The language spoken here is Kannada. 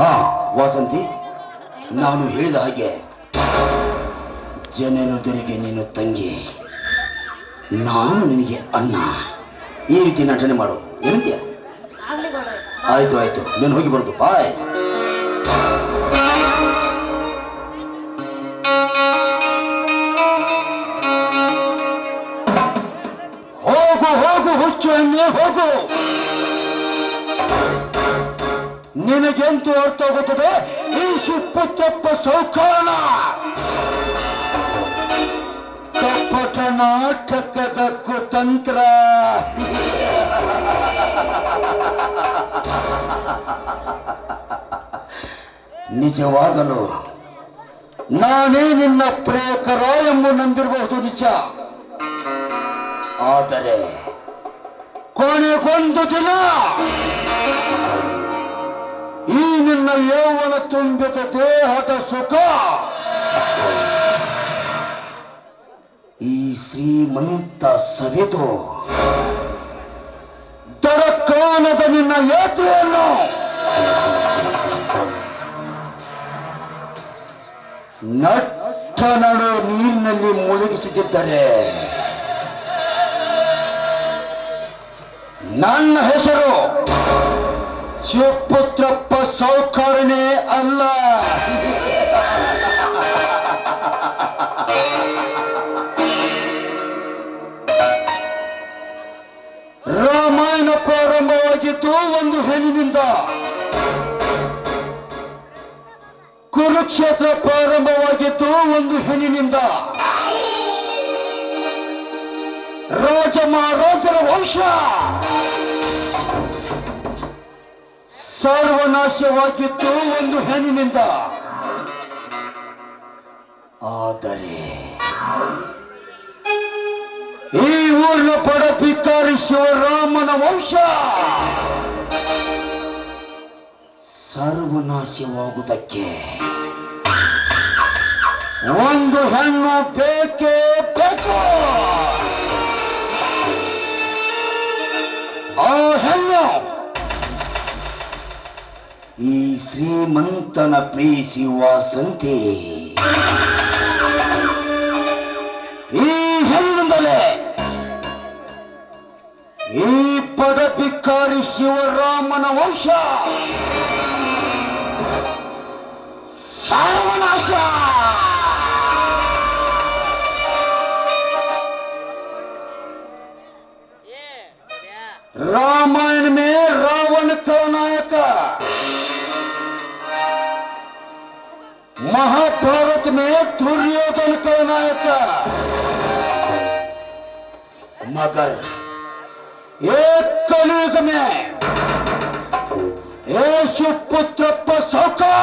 ಹಾ, ವಾಸಂತಿ, ನಾನು ಹೇಳಿದ ಹಾಗೆ ಜನರೆದುರಿಗೆ ನೀನು ತಂಗಿ, ನಾನು ನಿನಗೆ ಅಣ್ಣ. ಈ ರೀತಿ ನಟನೆ ಮಾಡು. ಏನಂತೀಯ? ಆಯ್ತು ಆಯ್ತು. ನೀನು ಹೋಗಿ ಬರೋದು. ಬಾಯ್. ಹೋಗು ಹೋಗು ಹುಚ್ಚು ಎಣ್ಣೆ ಹೋಗು. ನಿನಗೆಂತೂ ಅರ್ಥ ಆಗುತ್ತದೆ ಈ ಸುಪ್ಪುತ್ತಪ್ಪ ಸೌಕಾರಣ! ಕಪ್ಪಟ ನಾಟಕದ ಕುತಂತ್ರ ನಿಜವಾಗಲು ನಾನೇ ನಿನ್ನ ಪ್ರೇಕರ ಎಂಬ ನಂಬಿರಬಹುದು ನಿಜ. ಆದರೆ ಕೊನೆಗೊಂದು ದಿನ ಈ ನಿನ್ನ ಯೌವನ ತುಂಬಿದ ದೇಹದ ಸುಖ. ಈ ಶ್ರೀಮಂತ ಸವಿದು ದಡಕಾನದ ನಿನ್ನ ಯಾತ್ರೆಯನ್ನು. ನಟ್ಟ ನಡು ನೀರಿನಲ್ಲಿ ಮುಳುಗಿಸುತ್ತಿದ್ದರೆ ನನ್ನ ಹೆಸರು ಶಿವಪುತ್ರಪ್ಪ ಸೌಕರ್ಣಿ ಅಲ್ಲ. ರಾಮಾಯಣ ಪ್ರಾರಂಭವಾಗಿದ್ದು ಒಂದು ಹೆಣ್ಣಿನಿಂದ. ಕುರುಕ್ಷೇತ್ರ ಪ್ರಾರಂಭವಾಗಿದ್ದು ಒಂದು ಹೆಣ್ಣಿನಿಂದ. ರಾಜ ಮಹಾರಾಜರ ವಂಶ. ಸರ್ವನಾಶವಾಗಿದ್ದು ಒಂದು ಹೆಣ್ಣಿನಿಂದ. ಆದರೆ ಈ ಊರಿನ ಪಡಪಿಕಾರಿ ಶಿವರಾಮನ ವಂಶ ಸರ್ವನಾಶವಾಗುವುದಕ್ಕೆ ಒಂದು ಹೆಣ್ಣು ಬೇಕೇ ಬೇಕು. ಆ ಹೆಣ್ಣು ಈ ಶ್ರೀಮಂತನ ಪ್ರೀತಿ ವಾಸಂತಿ ಈ ಹೆಣ್ಣಿಂದಲೇ ಈ ಪದಪಿಕಾರಿ ಶಿವರಾಮನ ವಂಶ ಸರ್ವನಾಶ रामायण में रावण का नायक महाभारत में दुर्योधन कहनाया था मगर एक कलयुग में ऐसे पुत्र पशु का